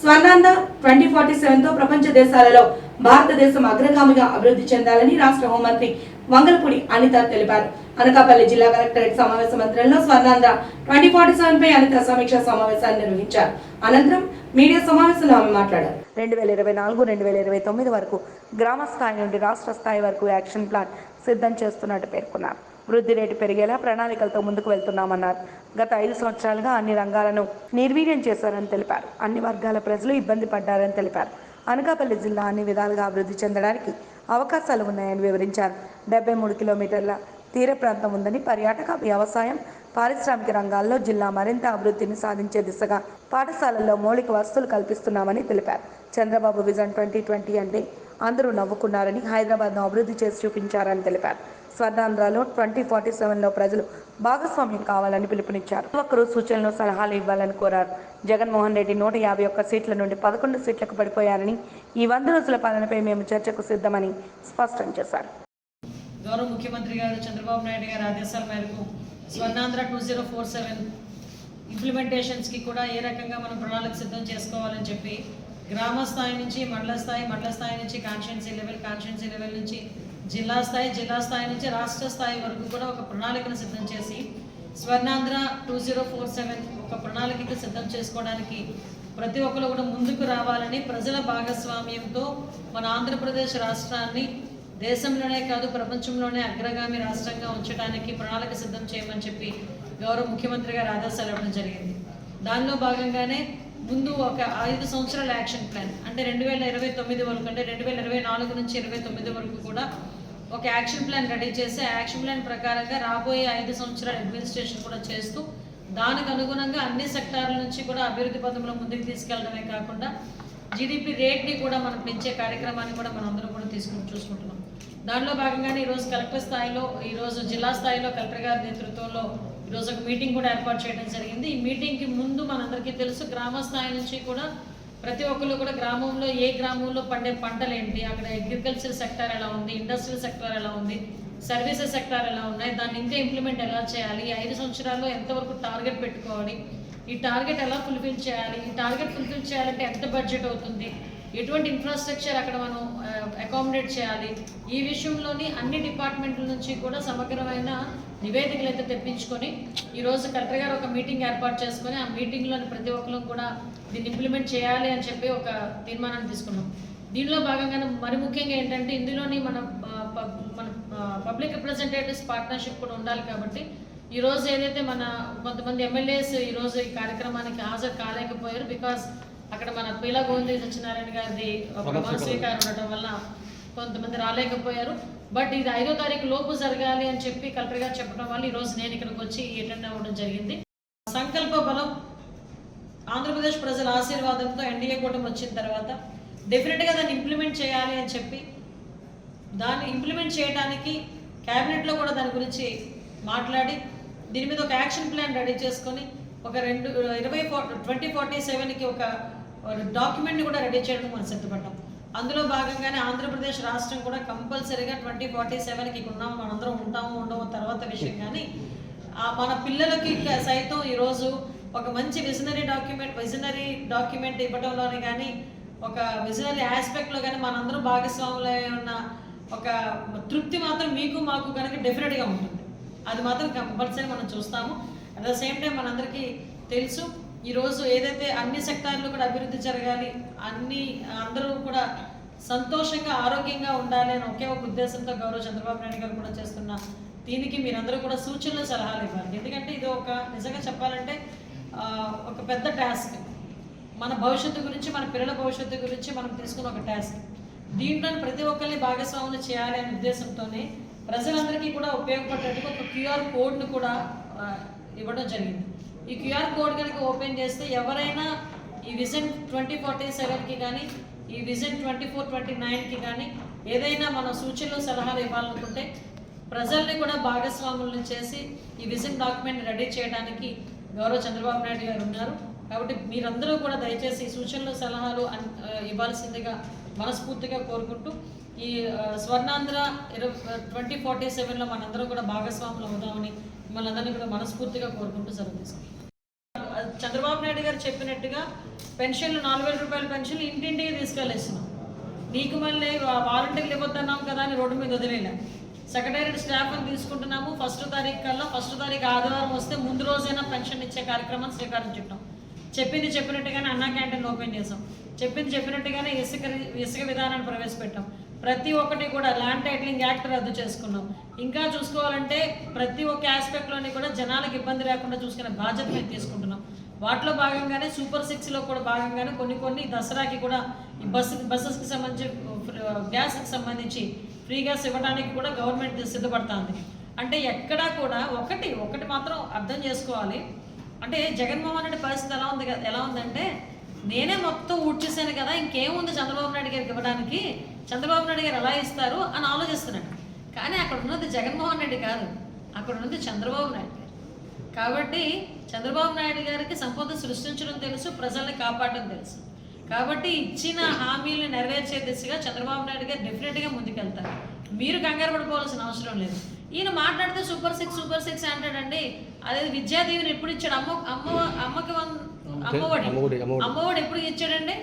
స్వర్ణాంద twenty forty సెవెన్తో ప్రపంచ దేశాలలో భారతదేశం అగ్రగామిగా అభివృద్ధి చెందాలని రాష్ట్ర హోంమంత్రి వంగలపూడి అనిత తెలిపారు. అనకాపల్లి జిల్లా కలెక్టరేట్ సమావేశ మందిరంలో స్వర్ణాంధ్ర ట్వంటీ ఫార్టీ సెవెన్ పై అనిత సమీక్షా సమావేశాన్ని నిర్వహించారు. అనంతరం మీడియా సమావేశంలో ఆమె మాట్లాడారు. రెండు వేల ఇరవై నాలుగు రెండు వేల ఇరవై తొమ్మిది వరకు గ్రామ స్థాయి నుండి రాష్ట్ర స్థాయి వరకు యాక్షన్ ప్లాన్ సిద్ధం చేస్తున్నట్టు పేర్కొన్నారు. వృద్ధి రేటు పెరిగేలా ప్రణాళికలతో ముందుకు వెళ్తున్నామన్నారు. గత ఐదు సంవత్సరాలుగా అన్ని రంగాలను నిర్వీర్యం చేశారని తెలిపారు. అన్ని వర్గాల ప్రజలు ఇబ్బంది పడ్డారని తెలిపారు. అనకాపల్లి జిల్లా అన్ని విధాలుగా అభివృద్ధి చెందడానికి అవకాశాలు ఉన్నాయని వివరించారు. డెబ్బై మూడు కిలోమీటర్ల తీర ప్రాంతం ఉందని పర్యాటక వ్యవసాయం పారిశ్రామిక రంగాల్లో జిల్లా మరింత అభివృద్ధిని సాధించే దిశగా పాఠశాలల్లో మౌలిక వసతులు కల్పిస్తున్నామని తెలిపారు. చంద్రబాబు విజన్ ట్వంటీ ట్వంటీ అంటే అందరూ నవ్వుకున్నారని హైదరాబాద్ను అభివృద్ధి చేసి చూపించారని తెలిపారు. స్వర్ణాంధ్రలో ట్వంటీ ఫార్టీ సెవెన్లో ప్రజలు భాగస్వామ్యం కావాలని పిలుపునిచ్చారు. ఒక్కరు సూచనలు సలహాలు ఇవ్వాలని కోరారు. జగన్మోహన్ రెడ్డి నూట యాభై ఒక్క సీట్ల నుండి పదకొండు సీట్లకు పడిపోయారని ఈ వంద రోజుల పాలనపై మేము చర్చకు సిద్ధమని స్పష్టం చేశారు. గౌరవ ముఖ్యమంత్రి గారు చంద్రబాబు నాయుడు గారి ఆదేశాల మేరకు Swarnandhra two zero four seven ఇంప్లిమెంటేషన్స్కి కూడా ఏ రకంగా మనం ప్రణాళిక సిద్ధం చేసుకోవాలని చెప్పి గ్రామ స్థాయి నుంచి మండల స్థాయి మండల స్థాయి నుంచి కాన్స్టిట్యున్సీ లెవెల్ కాన్స్టిట్యున్సీ లెవెల్ నుంచి జిల్లా స్థాయి జిల్లా స్థాయి నుంచి రాష్ట్ర స్థాయి వరకు కూడా ఒక ప్రణాళికను సిద్ధం చేసి Swarnandhra two zero four seven ఒక ప్రణాళికను సిద్ధం చేసుకోవడానికి ప్రతి ఒక్కరు కూడా ముందుకు రావాలని ప్రజల భాగస్వామ్యంతో మన ఆంధ్రప్రదేశ్ రాష్ట్రాన్ని దేశంలోనే కాదు ప్రపంచంలోనే అగ్రగామి రాష్ట్రంగా ఉంచడానికి ప్రణాళిక సిద్ధం చేయమని చెప్పి గౌరవ ముఖ్యమంత్రి గారు ఆదేశాలు ఇవ్వడం జరిగింది. దానిలో భాగంగానే ముందు ఒక ఐదు సంవత్సరాల యాక్షన్ ప్లాన్ అంటే రెండు వేల ఇరవై తొమ్మిది వరకు అంటే రెండు వేల ఇరవై నాలుగు నుంచి ఇరవై తొమ్మిది వరకు కూడా ఒక యాక్షన్ ప్లాన్ రెడీ చేసి యాక్షన్ ప్లాన్ ప్రకారంగా రాబోయే ఐదు సంవత్సరాల అడ్మినిస్ట్రేషన్ కూడా చేస్తూ దానికి అనుగుణంగా అన్ని సెక్టార్ల నుంచి కూడా అభివృద్ధి పథంలో ముందుకు తీసుకెళ్ళడమే కాకుండా జీడిపి రేట్ని కూడా మనం పెంచే కార్యక్రమాన్ని కూడా మనం కూడా తీసుకుని చూసుకుంటున్నాం. దానిలో భాగంగానే ఈరోజు కలెక్టర్ స్థాయిలో ఈరోజు జిల్లా స్థాయిలో కలెక్టర్ గారి నేతృత్వంలో ఈరోజు ఒక మీటింగ్ కూడా ఏర్పాటు చేయడం జరిగింది. ఈ మీటింగ్కి ముందు మనందరికీ తెలుసు గ్రామ స్థాయి నుంచి కూడా ప్రతి ఒక్కరు కూడా గ్రామంలో ఏ గ్రామంలో పండే పంటలు ఏంటి అక్కడ అగ్రికల్చర్ సెక్టార్ ఎలా ఉంది? ఇండస్ట్రియల్ సెక్టార్ ఎలా ఉంది? సర్వీసెస్ సెక్టార్ ఎలా ఉన్నాయి? దాన్ని ఇంకా ఇంప్లిమెంట్ ఎలా చేయాలి? ఐదు సంవత్సరాల్లో ఎంతవరకు టార్గెట్ పెట్టుకోవాలి? ఈ టార్గెట్ ఎలా ఫుల్ఫిల్ చేయాలి? ఈ టార్గెట్ ఫుల్ఫిల్ చేయాలంటే ఎంత బడ్జెట్ అవుతుంది? ఎటువంటి ఇన్ఫ్రాస్ట్రక్చర్ అక్కడ మనం అకామిడేట్ చేయాలి? ఈ విషయంలోని అన్ని డిపార్ట్మెంట్ల నుంచి కూడా సమగ్రమైన నివేదికలు అయితే తెప్పించుకొని ఈరోజు కలెక్టర్ గారు ఒక మీటింగ్ ఏర్పాటు చేసుకొని ఆ మీటింగ్లోని ప్రతి ఒక్కరు కూడా దీన్ని ఇంప్లిమెంట్ చేయాలి అని చెప్పి ఒక తీర్మానాన్ని తీసుకున్నాం. దీనిలో భాగంగానే మరి ముఖ్యంగా ఏంటంటే ఇందులోని మన మన పబ్లిక్ రిప్రజెంటేటివ్స్ పార్ట్నర్షిప్ కూడా ఉండాలి కాబట్టి ఈ రోజు ఏదైతే మన కొంతమంది ఎమ్మెల్యేస్ ఈరోజు ఈ కార్యక్రమానికి హాజరు కాలేకపోయారు బికాస్ అక్కడ మన పీలా గోవింద సత్యనారాయణ గారిది ప్రమాణ స్వీకారం ఉండటం వల్ల కొంతమంది రాలేకపోయారు. బట్ ఇది ఐదో తారీఖు లోపు జరగాలి అని చెప్పి కలెక్టర్ గారు చెప్పడం వల్ల ఈ రోజు నేను ఇక్కడికి వచ్చి అటెండ్ అవ్వడం జరిగింది. సంకల్ప బలం ఆంధ్రప్రదేశ్ ప్రజల ఆశీర్వాదంతో ఎన్డీఏ కూటమి వచ్చిన తర్వాత డెఫినెట్గా దాన్ని ఇంప్లిమెంట్ చేయాలి అని చెప్పి దాన్ని ఇంప్లిమెంట్ చేయడానికి క్యాబినెట్లో కూడా దాని గురించి మాట్లాడి దీని మీద ఒక యాక్షన్ ప్లాన్ రెడీ చేసుకొని ఒక రెండు ఇరవై ట్వంటీ ఫార్టీ సెవెన్కి ఒక డాక్యుమెంట్ని కూడా రెడీ చేయడం మనం సిద్ధపడ్డాం. అందులో భాగంగానే ఆంధ్రప్రదేశ్ రాష్ట్రం కూడా కంపల్సరీగా ట్వంటీ ఫార్టీ సెవెన్కి ఉన్నాం మనందరం ఉంటాము ఉండము తర్వాత విషయం. కానీ మన పిల్లలకి సైతం ఈరోజు ఒక మంచి విజనరీ డాక్యుమెంట్ విజనరీ డాక్యుమెంట్ ఇవ్వడంలోనే కానీ ఒక విజనరీ ఆస్పెక్ట్లో కానీ మనందరం భాగస్వాములై ఉన్న ఒక తృప్తి మాత్రం మీకు మాకు కనుక డెఫినెట్గా ఉంటుంది. అది మాత్రం కంపల్సరీ మనం చూస్తాము. అట్ ద సేమ్ టైం మనందరికీ తెలుసు. ఈరోజు ఏదైతే అన్ని సెక్టార్లు కూడా అభివృద్ధి జరగాలి అన్ని అందరూ కూడా సంతోషంగా ఆరోగ్యంగా ఉండాలి అని ఒకే ఒక ఉద్దేశంతో గౌరవ చంద్రబాబు నాయుడు గారు కూడా చేస్తున్న దీనికి మీరందరూ కూడా సూచనలు సలహాలు ఇవ్వాలి. ఎందుకంటే ఇది ఒక నిజంగా చెప్పాలంటే ఒక పెద్ద టాస్క్. మన భవిష్యత్తు గురించి మన పిల్లల భవిష్యత్తు గురించి మనం తీసుకున్న ఒక టాస్క్. దీంట్లో ప్రతి ఒక్కరిని భాగస్వాములు చేయాలి అనే ఉద్దేశంతోనే ప్రజలందరికీ కూడా ఉపయోగపడేందుకు ఒక క్యూఆర్ కోడ్ను కూడా ఇవ్వడం జరిగింది. ఈ క్యూఆర్ కోడ్ కనుక ఓపెన్ చేస్తే ఎవరైనా ఈ విజన్ ట్వంటీ ఫార్టీ సెవెన్కి కానీ ఈ విజన్ ట్వంటీ ఫోర్ ట్వంటీ నైన్కి కానీ ఏదైనా మన సూచనలు సలహాలు ఇవ్వాలనుకుంటే ప్రజల్ని కూడా భాగస్వాములను చేసి ఈ విజన్ డాక్యుమెంట్ రెడీ చేయడానికి గౌరవ చంద్రబాబు నాయుడు గారు ఉన్నారు. కాబట్టి మీరందరూ కూడా దయచేసి ఈ సూచనలు సలహాలు అన్- ఇవ్వాల్సిందిగా మనస్ఫూర్తిగా కోరుకుంటూ ఈ స్వర్ణాంధ్ర ఇరవై ట్వంటీ ఫార్టీ సెవెన్లో మనందరం కూడా భాగస్వాములు అవుదామని మిమ్మల్ని అందరినీ కూడా మనస్ఫూర్తిగా కోరుకుంటూ సెలవు తీసుకుంటాం చంద్రబాబు నాయుడు గారు చెప్పినట్టుగా పెన్షన్లు నాలుగు వేల రూపాయల పెన్షన్లు ఇంటింటికి తీసుకెళ్ళేస్తున్నాం నీకు మళ్ళీ వాలంటీర్లు ఇవ్వద్దన్నాం కదా అని రోడ్డు మీద వదిలేలా సెక్రటేరియట్ స్టాఫ్ అని తీసుకుంటున్నాము. ఫస్ట్ తారీఖు కల్లా ఫస్ట్ తారీఖు ఆదివారం వస్తే ముందు రోజైనా పెన్షన్ ఇచ్చే కార్యక్రమం శ్రీకారం చుట్టాం. చెప్పింది చెప్పినట్టుగానే అన్నా క్యాంటీన్ ఓపెన్ చేసాం చెప్పింది చెప్పినట్టుగానే ఇసుక ఇసుక విధానాన్ని ప్రవేశపెట్టాం. ప్రతి ఒక్కటి కూడా ల్యాండ్ టైటిలింగ్ యాక్ట్ రద్దు చేసుకున్నాం. ఇంకా చూసుకోవాలంటే ప్రతి ఒక్క ఆస్పెక్ట్లోని కూడా జనాలకు ఇబ్బంది లేకుండా చూసుకునే బాధ్యత మేము తీసుకుంటున్నాం. వాటిలో భాగంగానే సూపర్ సిక్స్లో కూడా భాగంగానే కొన్ని కొన్ని దసరాకి కూడా ఈ బస్సు బస్సెస్కి సంబంధించి గ్యాస్కి సంబంధించి ఫ్రీ గ్యాస్ ఇవ్వడానికి కూడా గవర్నమెంట్ సిద్ధపడుతుంది. అంటే ఎక్కడా కూడా ఒకటి ఒకటి మాత్రం అర్థం చేసుకోవాలి. అంటే జగన్మోహన్ రెడ్డి పరిస్థితి ఎలా ఉంది కదా- ఎలా ఉందంటే నేనే మొత్తం ఊడ్చేసాను కదా ఇంకేముంది చంద్రబాబు నాయుడు గారికి ఇవ్వడానికి? చంద్రబాబు నాయుడు గారు ఎలా ఇస్తారు అని ఆలోచిస్తున్నాడు కానీ అక్కడ ఉన్నది జగన్మోహన్ రెడ్డి కాదు. అక్కడ ఉన్నది చంద్రబాబు నాయుడు. కాబట్టి చంద్రబాబు నాయుడు గారికి సంపద సృష్టించడం తెలుసు ప్రజల్ని కాపాడడం తెలుసు. కాబట్టి ఇచ్చిన హామీలను నెరవేర్చే దిశగా చంద్రబాబు నాయుడు గారు డెఫినెట్గా ముందుకెళ్తారు. మీరు కంగారు పడిపోవాల్సిన అవసరం లేదు. ఈయన మాట్లాడితే సూపర్ సిక్స్ సూపర్ సిక్స్ అంటాడండి అదే విద్యాదీవిని ఎప్పుడు ఇచ్చాడు? అమ్మ అమ్మ అమ్మకి వన్- అమ్మఒడి. అమ్మఒడి, అమ్మఒడి. అమ్మఒడి ఎప్పుడు ఇచ్చాడండి?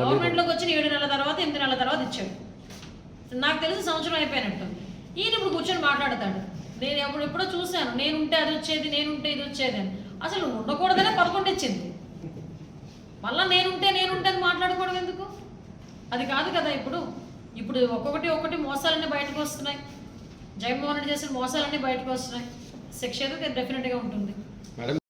గవర్నమెంట్లోకి వచ్చిన ఏడు నెలల తర్వాత ఎనిమిది నెలల తర్వాత ఇచ్చాడు. నాకు తెలిసి సంవత్సరం అయిపోయినట్టు ఈయన ఇప్పుడు కూర్చొని మాట్లాడతాడు. నేను ఎప్పుడు ఎప్పుడో చూశాను. నేను ఉంటే అది వచ్చేది నేను ఉంటే ఇది వచ్చేది అని. అసలు ఉండకూడదనే పదకొండు ఇచ్చింది. మళ్ళీ నేనుంటే నేనుంటే అని మాట్లాడుకోవడం ఎందుకు? అది కాదు కదా ఇప్పుడు. ఇప్పుడు ఒక్కొక్కటి ఒక్కటి మోసాలన్నీ బయటకు వస్తున్నాయి. జగన్మోహన్ రెడ్డి చేసిన మోసాలన్నీ బయటకు వస్తున్నాయి. శిక్ష అయితే డెఫినెట్గా ఉంటుంది.